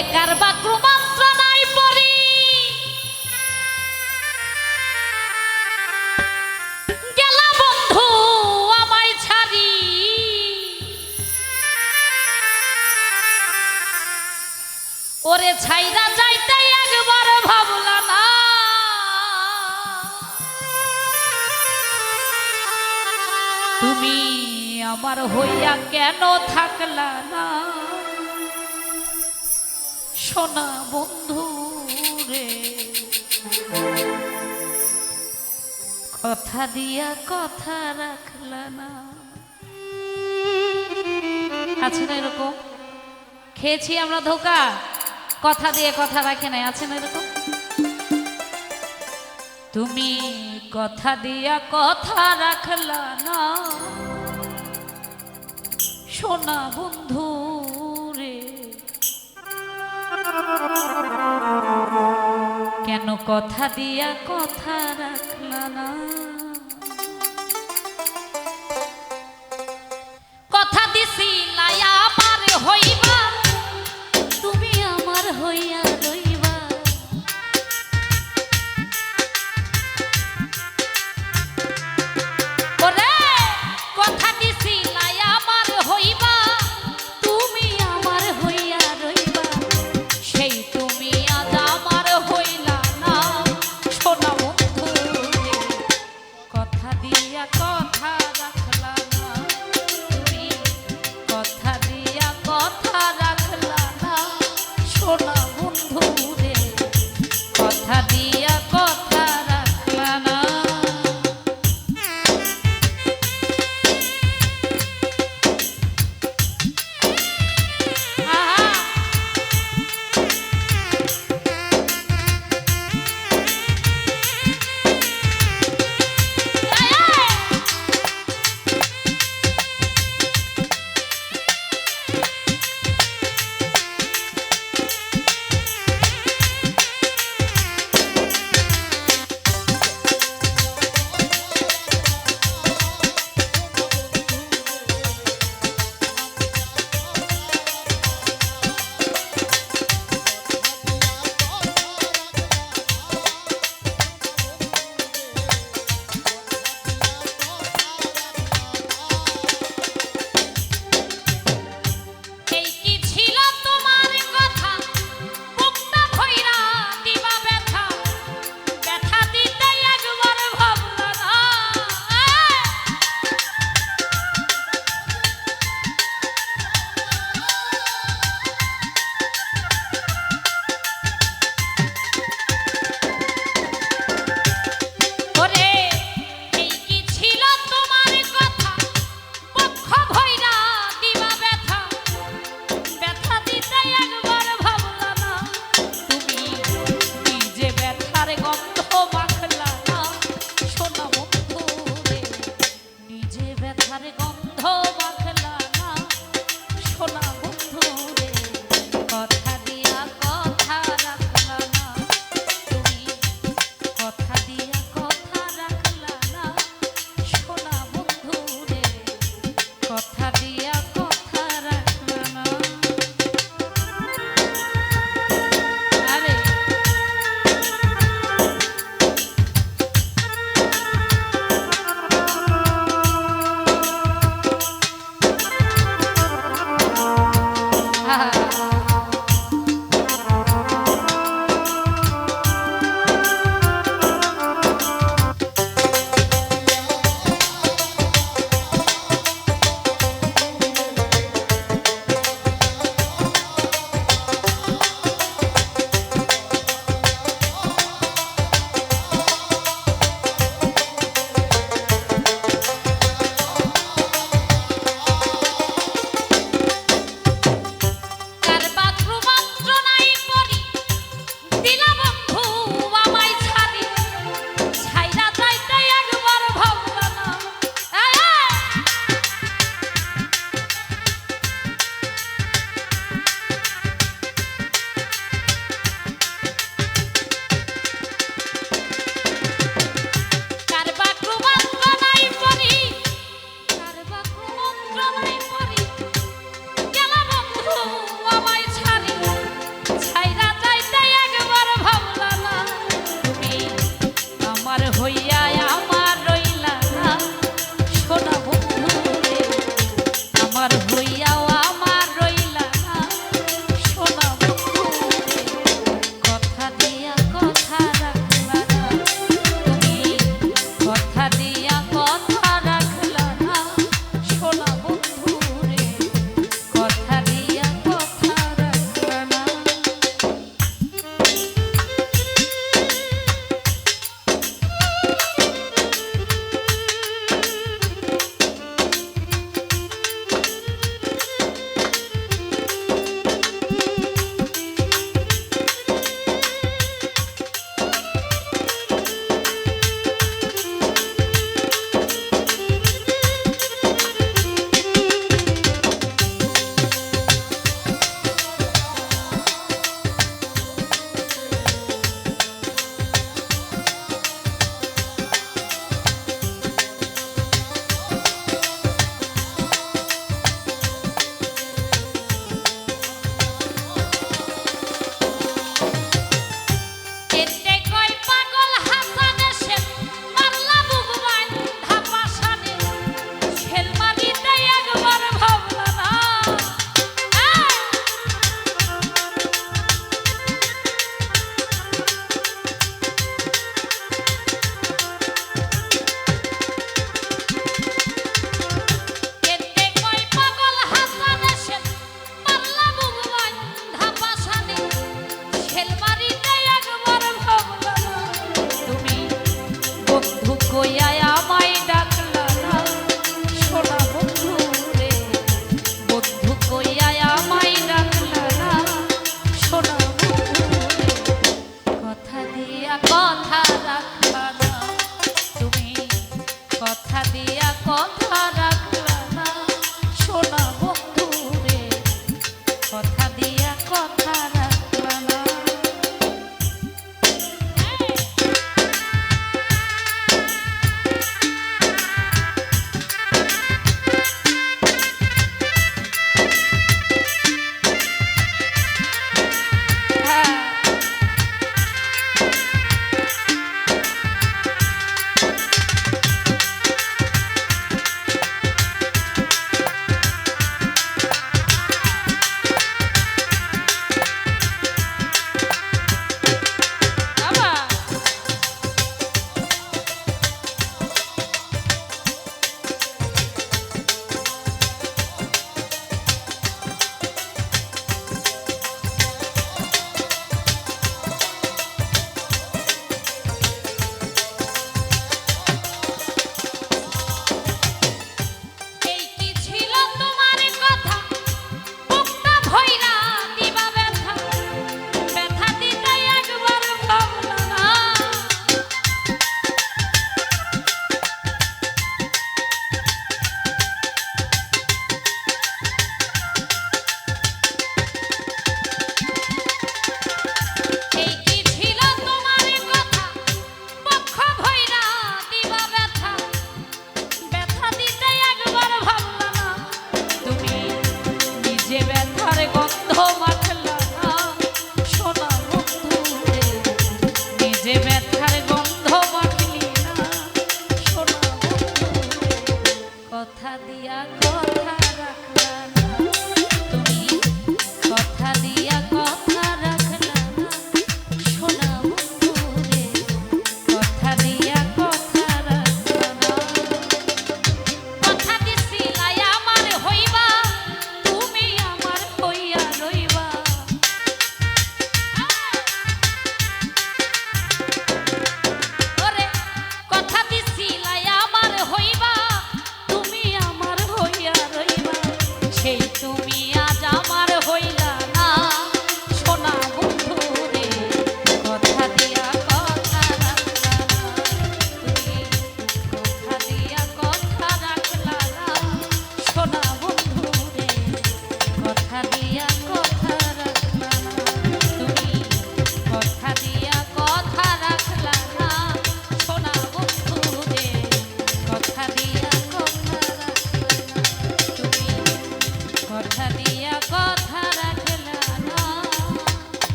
ওরে কারবা ক্রমান্ত্রণায় পড়ি। গেলা বন্ধু, আমায় ছাড়ি। ওরে ছাইরা যাইতে একবার ভাবলা না। তুমি আমার হইয়া কেন থাকলা না? সোনা বন্ধু রে। কথা দিয়া কথা রাখলা না। আছে না এরকম? খেয়েছি আমরা ধোকা? কথা দিয়ে কথা রাখে নাই, আছে না এরকম? তুমি কথা দিয়া কথা রাখলা না। সোনা বন্ধু কথা দিয়া কথা রাখলা না কথা দিছি লায়া পারে হইবা